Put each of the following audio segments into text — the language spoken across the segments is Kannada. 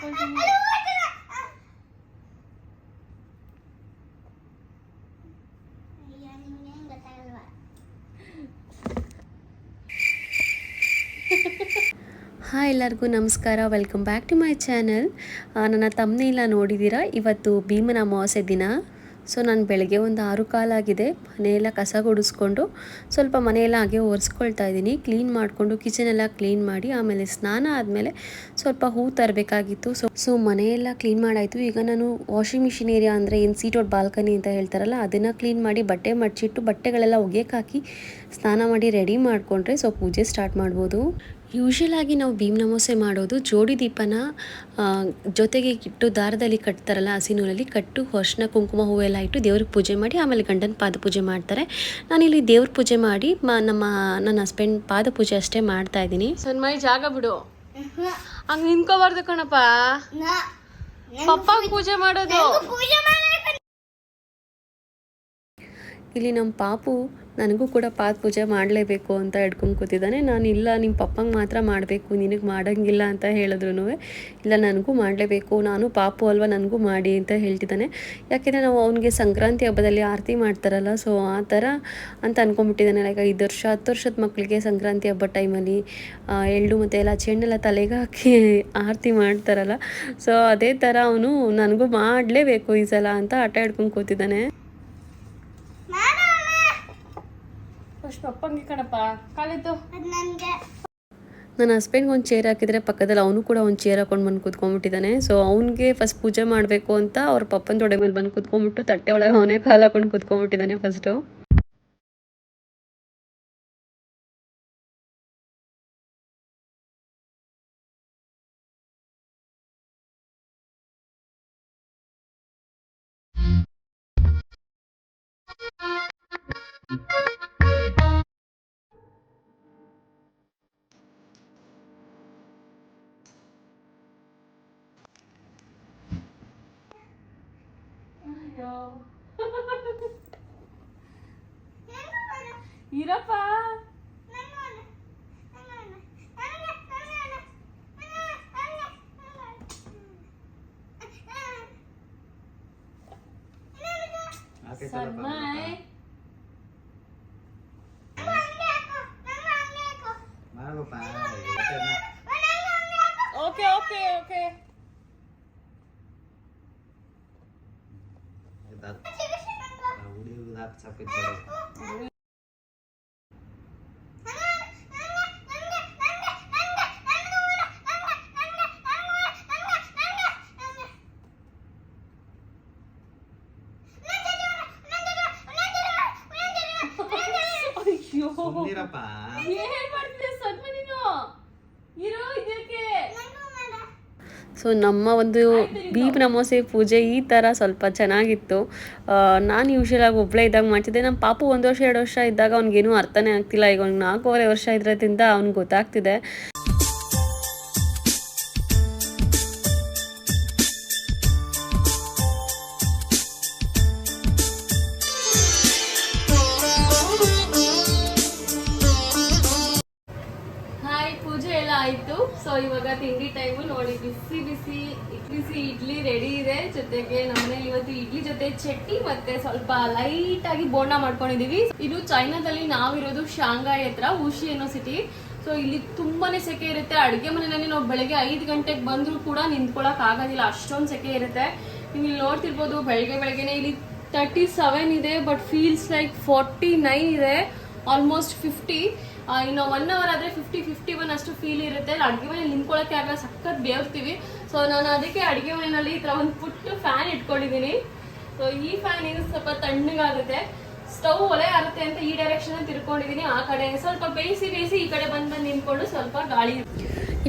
ಹಾಯ್ ಎಲ್ಲರಿಗೂ ನಮಸ್ಕಾರ. Welcome back to my channel ನನ್ನ ತಮ್ಮನೆಲ್ಲ ನೋಡಿದ್ದೀರಾ ಇವತ್ತು ಭೀಮನ ಅಮಾವಾಸ್ಯೆ ದಿನ. ಸೊ ನಾನು ಬೆಳಗ್ಗೆ ಒಂದು ಆರು ಕಾಲಾಗಿದೆ, ಮನೆಯೆಲ್ಲ ಕಸ ಗುಡಿಸ್ಕೊಂಡು ಸ್ವಲ್ಪ ಮನೆಯೆಲ್ಲ ಹಾಗೆ ಒರೆಸ್ಕೊಳ್ತಾ ಇದ್ದೀನಿ. ಕ್ಲೀನ್ ಮಾಡಿಕೊಂಡು ಕಿಚನೆಲ್ಲ ಕ್ಲೀನ್ ಮಾಡಿ ಆಮೇಲೆ ಸ್ನಾನ ಆದಮೇಲೆ ಸ್ವಲ್ಪ ಹೂ ತರಬೇಕಾಗಿತ್ತು. ಸೊ ಸೊ ಮನೆಯೆಲ್ಲ ಕ್ಲೀನ್ ಮಾಡಾಯಿತು. ಈಗ ನಾನು ವಾಷಿಂಗ್ ಮಿಷಿನ್ ಏರಿಯಾ ಅಂದರೆ ಏನು ಸೀಟ್ ಔಟ್ ಬಾಲ್ಕನಿ ಅಂತ ಹೇಳ್ತಾರಲ್ಲ, ಅದನ್ನು ಕ್ಲೀನ್ ಮಾಡಿ ಬಟ್ಟೆ ಮಡಚಿಟ್ಟು ಬಟ್ಟೆಗಳೆಲ್ಲ ಒಗೆಯಕ್ಕೆ ಹಾಕಿ ಸ್ನಾನ ಮಾಡಿ ರೆಡಿ ಮಾಡಿಕೊಂಡ್ರೆ ಸೊ ಪೂಜೆ ಸ್ಟಾರ್ಟ್ ಮಾಡ್ಬೋದು. ಯೂಶಲ್ ಆಗಿ ನಾವು ಭೀಮ್ ನಮೋಸೆ ಮಾಡೋದು ಜೋಡಿ ದೀಪನ ಜೊತೆಗೆ ಇಟ್ಟು ದಾರದಲ್ಲಿ ಕಟ್ತಾರಲ್ಲ ಹಸಿನೂರಲ್ಲಿ ಕಟ್ಟು ಅರ್ಶಿನ ಕುಂಕುಮ ಹೂವೆಲ್ಲ ಇಟ್ಟು ದೇವ್ರಿಗೆ ಪೂಜೆ ಮಾಡಿ ಆಮೇಲೆ ಗಂಡನ ಪಾದ ಪೂಜೆ ಮಾಡ್ತಾರೆ. ನಾನಿಲ್ಲಿ ದೇವ್ರ ಪೂಜೆ ಮಾಡಿ ಮ ನಮ್ಮ ನನ್ನ ಹಸ್ಬೆಂಡ್ ಪಾದ ಪೂಜೆ ಅಷ್ಟೇ ಮಾಡ್ತಾ ಇದ್ದೀನಿ. ಸನ್ಮೈ ಜಾಗ ಬಿಡು. ಹಂಗೆ ನಿಂತ್ಕೋಬಾರ್ದು ಕಣಪ್ಪ. ಪಪ್ಪ ಪೂಜೆ ಮಾಡೋದು. ಇಲ್ಲಿ ನಮ್ಮ ಪಾಪು ನನಗೂ ಕೂಡ ಪಾದ ಪೂಜೆ ಮಾಡಲೇಬೇಕು ಅಂತ ಹಿಡ್ಕೊಂಡು ಕೂತಿದ್ದಾನೆ. ನಾನು ಇಲ್ಲ ನಿಮ್ಮ ಪಪ್ಪಂಗೆ ಮಾತ್ರ ಮಾಡಬೇಕು, ನಿನಗೆ ಮಾಡೋಂಗಿಲ್ಲ ಅಂತ ಹೇಳಿದ್ರು ಇಲ್ಲ, ನನಗೂ ಮಾಡಲೇಬೇಕು, ನಾನು ಪಾಪು ಅಲ್ವಾ, ನನಗೂ ಮಾಡಿ ಅಂತ ಹೇಳ್ತಿದ್ದಾನೆ. ಯಾಕೆಂದರೆ ನಾವು ಅವನಿಗೆ ಸಂಕ್ರಾಂತಿ ಹಬ್ಬದಲ್ಲಿ ಆರತಿ ಮಾಡ್ತಾರಲ್ಲ, ಸೊ ಆ ಥರ ಅಂತ ಅಂದ್ಕೊಂಬಿಟ್ಟಿದ್ದಾನೆ ಲೈಕ್ ಐದು ವರ್ಷ, ಹತ್ತು ವರ್ಷದ ಮಕ್ಕಳಿಗೆ ಸಂಕ್ರಾಂತಿ ಹಬ್ಬ ಟೈಮಲ್ಲಿ ಎಳ್ಳು ಮತ್ತು ಎಲ್ಲ ಚೆಣ್ಣೆಲ್ಲ ತಲೆಗೆ ಹಾಕಿ ಆರತಿ ಮಾಡ್ತಾರಲ್ಲ. ಸೊ ಅದೇ ಥರ ಅವನು, ನನಗೂ ಮಾಡಲೇಬೇಕು ಈ ಸಲ ಅಂತ ಆಟ ಹಿಡ್ಕೊಂಡು ಕೂತಿದ್ದಾನೆ. ಫಸ್ಟ್ ಕಣಪ್ಪ. ಕಾಲಿತ್ತು ನನ್ನ ಹಸ್ಬೆಂಡ್ಗೆ ಒಂದು ಚೇರ್ ಹಾಕಿದ್ರೆ ಪಕ್ಕದಲ್ಲಿ ಅವನು ಕೂಡ ಒಂದು ಚೇರ್ ಹಾಕೊಂಡು ಬಂದು ಕೂತ್ಕೊಂಡ್ಬಿಟ್ಟಿದ್ದಾನೆ. ಸೊ ಅವ್ನಿಗೆ ಫಸ್ಟ್ ಪೂಜೆ ಮಾಡಬೇಕು ಅಂತ ಅವ್ರ ಪಪ್ಪನ ತೊಡೆ ಮೇಲೆ ಬಂದು ಕೂತ್ಕೊಂಡ್ಬಿಟ್ಟು ತಟ್ಟೆ ಒಳಗೆ ಅವನೇ ಕಾಲು ಹಾಕೊಂಡು ಕೂತ್ಕೊಂಡ್ಬಿಟ್ಟಿದ್ದಾನೆ ಫಸ್ಟು ಇರಪ್ಪ. ಸನ್ಮಾಯ್ ಓಕೆ ಓಕೆ. ಓಕೆ ಅಯ್ಯೋ ಏನ್ ಮಾಡ್ತಿದ್ದೆ ಸನ್ಮ ನೀನು ಇರೋ ಇದಕ್ಕೆ ಸೊ ನಮ್ಮ ಒಂದು ಬೀಪ್ ನಮೋಸೆ ಪೂಜೆ ಈ ಥರ ಸ್ವಲ್ಪ ಚೆನ್ನಾಗಿತ್ತು. ನಾನು ಯೂಶಲಾಗಿ ಒಬ್ಬಳೇ ಇದ್ದಾಗ ಮಾಡ್ತಿದ್ದೆ. ನಮ್ಮ ಪಾಪು ಒಂದು ವರ್ಷ, ಎರಡು ವರ್ಷ ಇದ್ದಾಗ ಅವ್ನಿಗೇನು ಅರ್ಥನೇ ಆಗ್ತಿಲ್ಲ. ಈಗ ಅವ್ನಿಗೆ ನಾಲ್ಕೂವರೆ ವರ್ಷ ಇದ್ರದಿಂದ ಅವ್ನಿಗೆ ಗೊತ್ತಾಗ್ತಿದೆ. ಬಿಸಿ ಬಿಸಿ ಬಿಸಿ ಇಡ್ಲಿ ರೆಡಿ ಇದೆ. ಜೊತೆಗೆ ನಮ್ಮನೇಲಿ ಇವತ್ತು ಇಡ್ಲಿ ಜೊತೆ ಚಟ್ನಿ ಮತ್ತೆ ಸ್ವಲ್ಪ ಲೈಟ್ ಆಗಿ ಬೋಂಡ ಮಾಡ್ಕೊಂಡಿದೀವಿ. ಇದು ಚೈನಾದಲ್ಲಿ ನಾವಿರೋದು ಶಾಂಘಾಯ್ ಹತ್ರ ಉಷಿ ಅನ್ನೋ ಸಿಟಿ ಸೊ ಇಲ್ಲಿ ತುಂಬಾನೇ ಸೆಕೆ ಇರುತ್ತೆ. ಅಡುಗೆ ಮನೆಯಲ್ಲಿ ನಾವು ಬೆಳಗ್ಗೆ ಐದು ಗಂಟೆಗೆ ಬಂದರೂ ಕೂಡ ನಿಂತ್ಕೊಳಕ್ ಆಗೋದಿಲ್ಲ. ಅಷ್ಟೊಂದು ಸೆಕೆ ಇರುತ್ತೆ. ನೀವು ಇಲ್ಲಿ ನೋಡ್ತಿರ್ಬೋದು, ಬೆಳಗ್ಗೆ ಬೆಳಗ್ಗೆನೆ ಇಲ್ಲಿ ತರ್ಟಿ ಸೆವೆನ್ ಇದೆ but feels like forty nine ಇದೆ. ಆಲ್ಮೋಸ್ಟ್ ಫಿಫ್ಟಿ ಇನ್ನು ಒನ್ ಅವರ್ ಆದರೆ ಫಿಫ್ಟಿ ಫಿಫ್ಟಿ ಒನ್ ಅಷ್ಟು ಫೀಲ್ ಇರುತ್ತೆ. ಅಡುಗೆ ಮನೆ ನಿಂತ್ಕೊಳ್ಳೋಕೆ ಆಗಲ್ಲ ಸಖತ್ ಬೇವ್ತೀವಿ. ಸೊ ನಾನು ಅದಕ್ಕೆ ಅಡುಗೆ ಮನೆಯಲ್ಲಿ ಈ ಥರ ಒಂದು ಪುಟ್ಟು ಫ್ಯಾನ್ ಇಟ್ಕೊಂಡಿದ್ದೀನಿ ಸೊ ಈ ಫ್ಯಾನ್ ಏನು ಸ್ವಲ್ಪ ತಣ್ಣಗಾಗುತ್ತೆ. ಸ್ಟವ್ ಒಲೆ ಆಗುತ್ತೆ ಅಂತ ಈ ಡೈರೆಕ್ಷನ್ ತಿರ್ಕೊಂಡಿದ್ದೀನಿ ಆ ಕಡೆ ಸ್ವಲ್ಪ ಬೇಯಿಸಿ ಬೇಯಿಸಿ ಈ ಕಡೆ ಬಂದು ಬಂದು ನಿಂತ್ಕೊಂಡು ಸ್ವಲ್ಪ ಗಾಳಿ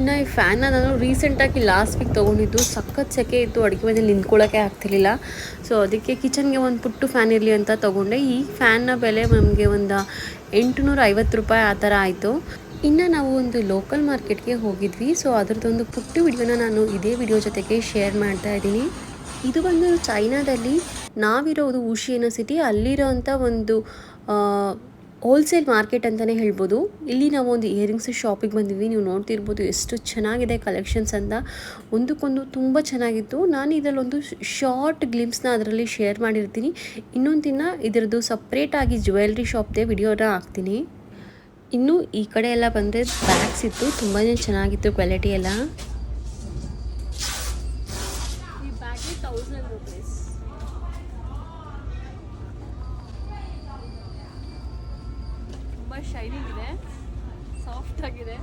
ಇನ್ನು ಈ ಫ್ಯಾನ್ನ ನಾನು ರೀಸೆಂಟಾಗಿ ಲಾಸ್ಟ್ ವೀಕ್ ತೊಗೊಂಡಿದ್ದು. ಸಖತ್ ಸೆಕೆ ಇತ್ತು ಅಡುಗೆ ಮನೆಯಲ್ಲಿ ನಿಂತ್ಕೊಳ್ಳೋಕೆ ಆಗ್ತಿರ್ಲಿಲ್ಲ. ಸೊ ಅದಕ್ಕೆ ಕಿಚನ್ಗೆ ಒಂದು ಪುಟ್ಟು ಫ್ಯಾನ್ ಇರಲಿ ಅಂತ ತೊಗೊಂಡೆ. ಈ ಫ್ಯಾನ್ನ ಬೆಲೆ ನಮಗೆ ಒಂದು ಎಂಟುನೂರ ಐವತ್ತು ರೂಪಾಯಿ ಆ ಥರ ಆಯಿತು. ಇನ್ನು ನಾವು ಒಂದು ಲೋಕಲ್ ಮಾರ್ಕೆಟ್ಗೆ ಹೋಗಿದ್ವಿ. ಸೊ ಅದರದ್ದೊಂದು ಪುಟ್ಟ ವಿಡಿಯೋನ ನಾನು ಇದೇ ವಿಡಿಯೋ ಜೊತೆಗೆ ಶೇರ್ ಮಾಡ್ತಾ ಇದ್ದೀನಿ. ಇದು ಬಂದು ಚೈನಾದಲ್ಲಿ ನಾವಿರೋದು ಉಷಿ ಸಿಟಿ ಅಲ್ಲಿರೋವಂಥ ಒಂದು ಹೋಲ್ಸೇಲ್ ಮಾರ್ಕೆಟ್ ಅಂತಲೇ ಹೇಳ್ಬೋದು. ಇಲ್ಲಿ ನಾವು ಒಂದು ಇಯರಿಂಗ್ಸ್ ಶಾಪಿಗೆ ಬಂದಿದ್ವಿ. ನೀವು ನೋಡ್ತಿರ್ಬೋದು ಎಷ್ಟು ಚೆನ್ನಾಗಿದೆ ಕಲೆಕ್ಷನ್ಸ್ ಅಂತ. ಒಂದಕ್ಕೊಂದು ತುಂಬ ಚೆನ್ನಾಗಿತ್ತು. ನಾನು ಇದರಲ್ಲೊಂದು ಶಾರ್ಟ್ ಗ್ಲಿಮ್ಸ್ನ ಅದರಲ್ಲಿ ಶೇರ್ ಮಾಡಿರ್ತೀನಿ. ಇನ್ನೊಂದು ದಿನ ಇದರದ್ದು ಸಪ್ರೇಟಾಗಿ ಜ್ಯುವೆಲ್ರಿ ಶಾಪ್ದೇ ವಿಡಿಯೋನ ಹಾಕ್ತೀನಿ. ಇನ್ನು ಈ ಕಡೆ ಎಲ್ಲ ಬಂದರೆ ಬ್ಯಾಗ್ಸ್ ಇತ್ತು. ತುಂಬಾ ಚೆನ್ನಾಗಿತ್ತು ಕ್ವಾಲಿಟಿ ಎಲ್ಲ ಈ ಬ್ಯಾಗ್ಗೆ ತೌಸಂಡ್ ರುಪೀಸ್ ತುಂಬ ಶೈನಿಂಗ್ ಇದೆ. ಸಾಫ್ಟ್ ಆಗಿದೆ.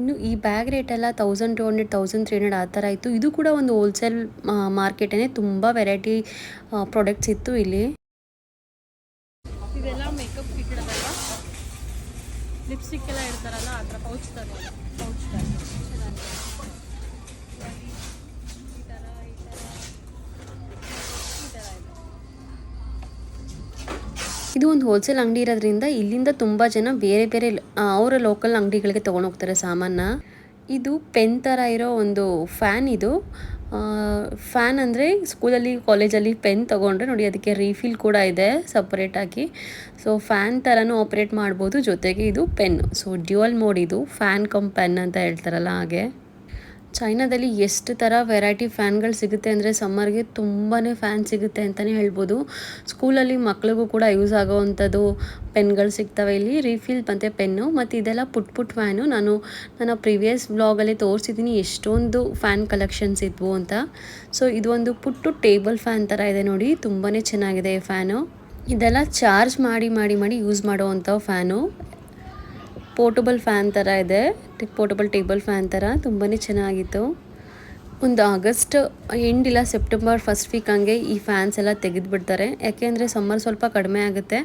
ಇನ್ನು ಈ ಬ್ಯಾಗ್ ರೇಟ್ ಎಲ್ಲ thousand two hundred thousand three hundred ಆ ಥರ ಇತ್ತು. ಇದು ಕೂಡ ಒಂದು ಹೋಲ್ಸೇಲ್ ಮಾರ್ಕೆಟೇ ತುಂಬ ವೆರೈಟಿ ಪ್ರಾಡಕ್ಟ್ಸ್ ಇತ್ತು ಇಲ್ಲಿ. ಇದೆಲ್ಲ ಮೇಕಪ್ ಕಿಟ್ ಲಿಪ್ಸ್ಟಿಕ್ ಎಲ್ಲ ಇಡ್ತಾರಲ್ಲ ಆ ಥರ ಪೌಚ್ ಥರ ಪೌಚ್ ಥರ ಇದು ಒಂದು ಹೋಲ್ಸೇಲ್ ಅಂಗಡಿ ಇರೋದ್ರಿಂದ ಇಲ್ಲಿಂದ ತುಂಬ ಜನ ಬೇರೆ ಬೇರೆ ಅವರ ಲೋಕಲ್ ಅಂಗಡಿಗಳಿಗೆ ತೊಗೊಂಡೋಗ್ತಾರೆ ಸಾಮಾನ ಇದು ಪೆನ್ ಥರ ಇರೋ ಒಂದು ಫ್ಯಾನ್ ಇದು. ಫ್ಯಾನ್ ಅಂದರೆ ಸ್ಕೂಲಲ್ಲಿ ಕಾಲೇಜಲ್ಲಿ ಪೆನ್ ತೊಗೊಂಡ್ರೆ ನೋಡಿ, ಅದಕ್ಕೆ ರೀಫಿಲ್ ಕೂಡ ಇದೆ ಸಪ್ರೇಟಾಗಿ ಸೊ ಫ್ಯಾನ್ ಥರನೂ ಆಪ್ರೇಟ್ ಮಾಡ್ಬೋದು ಜೊತೆಗೆ ಇದು ಪೆನ್ ಸೊ ಡ್ಯುವಲ್ ಮೋಡ್ ಇದು ಫ್ಯಾನ್ ಕಮ್ ಪೆನ್ ಅಂತ ಹೇಳ್ತಾರಲ್ಲ ಹಾಗೆ. ಚೈನಾದಲ್ಲಿ ಎಷ್ಟು ಥರ ವೆರೈಟಿ ಫ್ಯಾನ್ಗಳು ಸಿಗುತ್ತೆ ಅಂದರೆ ಸಮ್ಮರ್ಗೆ ತುಂಬಾ ಫ್ಯಾನ್ ಸಿಗುತ್ತೆ ಅಂತಲೇ ಹೇಳ್ಬೋದು. ಸ್ಕೂಲಲ್ಲಿ ಮಕ್ಳಿಗೂ ಕೂಡ ಯೂಸ್ ಆಗೋವಂಥದ್ದು ಪೆನ್ಗಳು ಸಿಗ್ತವೆ. ಇಲ್ಲಿ ರೀಫಿಲ್ ಮತ್ತು ಪೆನ್ನು ಮತ್ತು ಇದೆಲ್ಲ ಪುಟ್ ಪುಟ್ ಫ್ಯಾನು ನಾನು ನನ್ನ ಪ್ರಿವಿಯಸ್ ಬ್ಲಾಗಲ್ಲಿ ತೋರಿಸಿದ್ದೀನಿ ಎಷ್ಟೊಂದು ಫ್ಯಾನ್ ಕಲೆಕ್ಷನ್ಸ್ ಇದ್ವು ಅಂತ. ಸೊ, ಇದು ಒಂದು ಪುಟ್ಟು ಟೇಬಲ್ ಫ್ಯಾನ್ ಥರ ಇದೆ ನೋಡಿ. ತುಂಬಾ ಚೆನ್ನಾಗಿದೆ ಈ ಫ್ಯಾನು. ಇದೆಲ್ಲ ಚಾರ್ಜ್ ಮಾಡಿ ಮಾಡಿ ಮಾಡಿ ಯೂಸ್ ಮಾಡೋವಂಥ ಫ್ಯಾನು. ಪೋರ್ಟಬಲ್ ಫ್ಯಾನ್ ಥರ ಇದೆ. ಪೋರ್ಟಬಲ್ ಟೇಬಲ್ ಫ್ಯಾನ್ ಥರ ತುಂಬಾ ಚೆನ್ನಾಗಿತ್ತು. ಒಂದು ಆಗಸ್ಟ್ ಎಂಡ್ ಇಲ್ಲ ಸೆಪ್ಟೆಂಬರ್ ಫಸ್ಟ್ ವೀಕ್ ಹಂಗೆ ಈ ಫ್ಯಾನ್ಸ್ ಎಲ್ಲ ತೆಗೆದುಬಿಡ್ತಾರೆ. ಯಾಕೆಂದರೆ ಸಮ್ಮರ್ ಸ್ವಲ್ಪ ಕಡಿಮೆ ಆಗುತ್ತೆ.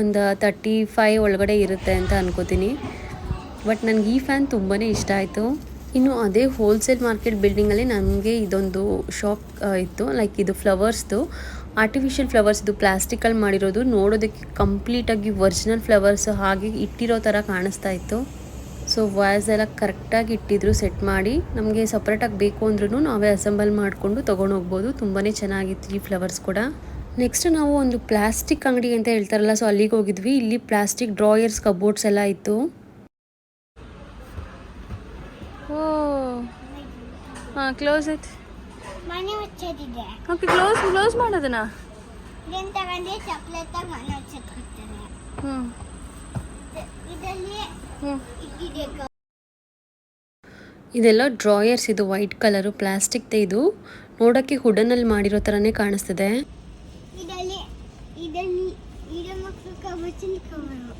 ಒಂದು ತರ್ಟಿ ಫೈವ್ ಒಳಗಡೆ ಇರುತ್ತೆ ಅಂತ ಅನ್ಕೋತೀನಿ. ಬಟ್ ನನಗೆ ಈ ಫ್ಯಾನ್ ತುಂಬಾ ಇಷ್ಟ ಆಯಿತು. ಇನ್ನು ಅದೇ ಹೋಲ್ಸೇಲ್ ಮಾರ್ಕೆಟ್ ಬಿಲ್ಡಿಂಗಲ್ಲಿ ನನಗೆ ಇದೊಂದು ಶಾಪ್ ಇತ್ತು. ಲೈಕ್ ಇದು ಫ್ಲವರ್ಸ್ದು ಆರ್ಟಿಫಿಷಿಯಲ್ ಫ್ಲವರ್ಸ್ ಇದು ಪ್ಲಾಸ್ಟಿಕಲ್ಲಿ ಮಾಡಿರೋದು. ನೋಡೋದಕ್ಕೆ ಕಂಪ್ಲೀಟಾಗಿ ಒರಿಜಿನಲ್ ಫ್ಲವರ್ಸ್ ಹಾಗೆ ಇಟ್ಟಿರೋ ಥರ ಕಾಣಿಸ್ತಾ ಇತ್ತು. ಸೊ ವಾಯ್ಸ್ ಎಲ್ಲ ಕರೆಕ್ಟಾಗಿ ಇಟ್ಟಿದ್ರು ಸೆಟ್ ಮಾಡಿ. ನಮಗೆ ಸಪ್ರೇಟಾಗಿ ಬೇಕು ಅಂದ್ರೂ ನಾವೇ ಅಸೆಂಬಲ್ ಮಾಡಿಕೊಂಡು ತೊಗೊಂಡೋಗ್ಬೋದು ತುಂಬಾ ಚೆನ್ನಾಗಿತ್ತು ಈ ಫ್ಲವರ್ಸ್ ಕೂಡ. ನೆಕ್ಸ್ಟ್ ನಾವು ಒಂದು ಪ್ಲಾಸ್ಟಿಕ್ ಅಂಗಡಿ ಅಂತ ಹೇಳ್ತಾರಲ್ಲ ಸೊ ಅಲ್ಲಿಗೆ ಹೋಗಿದ್ವಿ. ಇಲ್ಲಿ ಪ್ಲಾಸ್ಟಿಕ್ ಡ್ರಾಯರ್ಸ್ ಕಬೋರ್ಡ್ಸ್ ಎಲ್ಲ ಇತ್ತು. ಓ, ಹಾಂ ಕ್ಲೋಸ್ ಐತಿ ಮನೆ ಮುಚ್ಚೋದಿದೆ. ಓಕೆ ಕ್ಲೋಸ್ ಕ್ಲೋಸ್ ಮಾಡೋದನ್ನ ಇದನ್ನ ತಗೊಂಡು ಚಾಕ್ಲೇಟ್ ಮನೆ ಮುಚ್ಚಕ್ ಕೊಡ್ತಾರೆ ಹ್ಞೂ ಇದರಲ್ಲಿ ಹ್ಞೂ ಇದೆಲ್ಲ ಡ್ರಾಯರ್ಸ್ ಇದು ವೈಟ್ ಕಲರು ಪ್ಲಾಸ್ಟಿಕ್ ಇದು. ನೋಡೋಕ್ಕೆ ಹುಡನಲ್ಲಿ ಮಾಡಿರೋ ಥರನೇ ಕಾಣಿಸ್ತಿದೆ ಇದರಲ್ಲಿ ಇದರಲ್ಲಿ ಇಡ ಮಕ್ಕಳು ಕಬಚ್ಚಿನ ಕವರು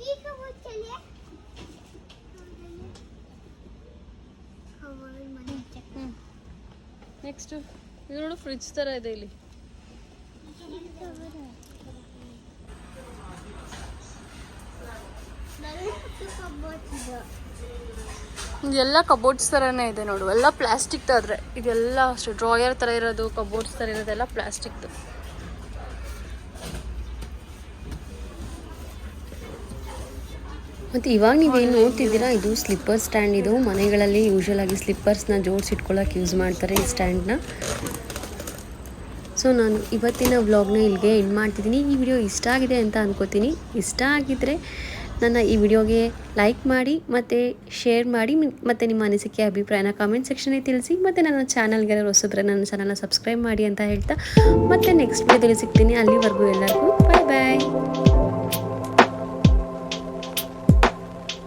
ಈ ಕಬಚ್ಚಲ್ಲಿ ಕವರ್ ಮನೆ ಮುಚ್ಚಕ್ ಹ್ಞೂ ನೆಕ್ಸ್ಟು ಇದು ನೋಡು ಫ್ರಿಜ್ ತರ ಇದೆ ಇಲ್ಲಿ. ಇದೆಲ್ಲ ಕಬೋರ್ಡ್ಸ್ ತರನೇ ಇದೆ ನೋಡು. ಎಲ್ಲ ಪ್ಲಾಸ್ಟಿಕ್ ಆದರೆ ಇದೆಲ್ಲ ಅಷ್ಟು. ಡ್ರಾಯರ್ ತರ ಇರೋದು ಕಬೋರ್ಡ್ಸ್ ಥರ ಇರೋದೆಲ್ಲ ಪ್ಲಾಸ್ಟಿಕ್ದು ಮತ್ತು ಇವಾಗ ನೀವೇನು ನೋಡ್ತಿದ್ದೀರಾ? ಇದು ಸ್ಲಿಪ್ಪರ್ ಸ್ಟ್ಯಾಂಡ್. ಇದು ಮನೆಗಳಲ್ಲಿ ಯೂಶಲ್ ಆಗಿ ಸ್ಲಿಪ್ಪರ್ಸ್ನ ಜೋಡಿಸಿಟ್ಕೊಳ್ಳೋಕೆ ಯೂಸ್ ಮಾಡ್ತಾರೆ ಈ ಸ್ಟ್ಯಾಂಡ್ನ. ಸೊ ನಾನು ಇವತ್ತಿನ ವ್ಲಾಗ್ನ ಇಲ್ಲಿಗೆ ಎಂಡ್ ಮಾಡ್ತಿದ್ದೀನಿ. ಈ ವಿಡಿಯೋ ಇಷ್ಟ ಆಗಿದೆ ಅಂತ ಅನ್ಕೋತೀನಿ. ಇಷ್ಟ ಆಗಿದ್ದರೆ ನನ್ನ ಈ ವಿಡಿಯೋಗೆ ಲೈಕ್ ಮಾಡಿ, ಮತ್ತು ಶೇರ್ ಮಾಡಿ ಮತ್ತು ನಿಮ್ಮ ಅನಿಸಿಕೆ, ಅಭಿಪ್ರಾಯನ ಕಾಮೆಂಟ್ ಸೆಕ್ಷನಲ್ಲಿ ತಿಳಿಸಿ, ಮತ್ತು ನನ್ನ ಚಾನಲ್ಗೆ ಹೊಸಬ್ರೆ ನನ್ನ ಚಾನಲ್ನ ಸಬ್ಸ್ಕ್ರೈಬ್ ಮಾಡಿ ಅಂತ ಹೇಳ್ತಾ, ಮತ್ತೆ ನೆಕ್ಸ್ಟ್ ವಿಡಿಯೋದಲ್ಲಿ ಸಿಗ್ತೀನಿ. ಅಲ್ಲಿವರೆಗೂ ಎಲ್ಲರಿಗೂ ಬಾಯ್ ಬಾಯ್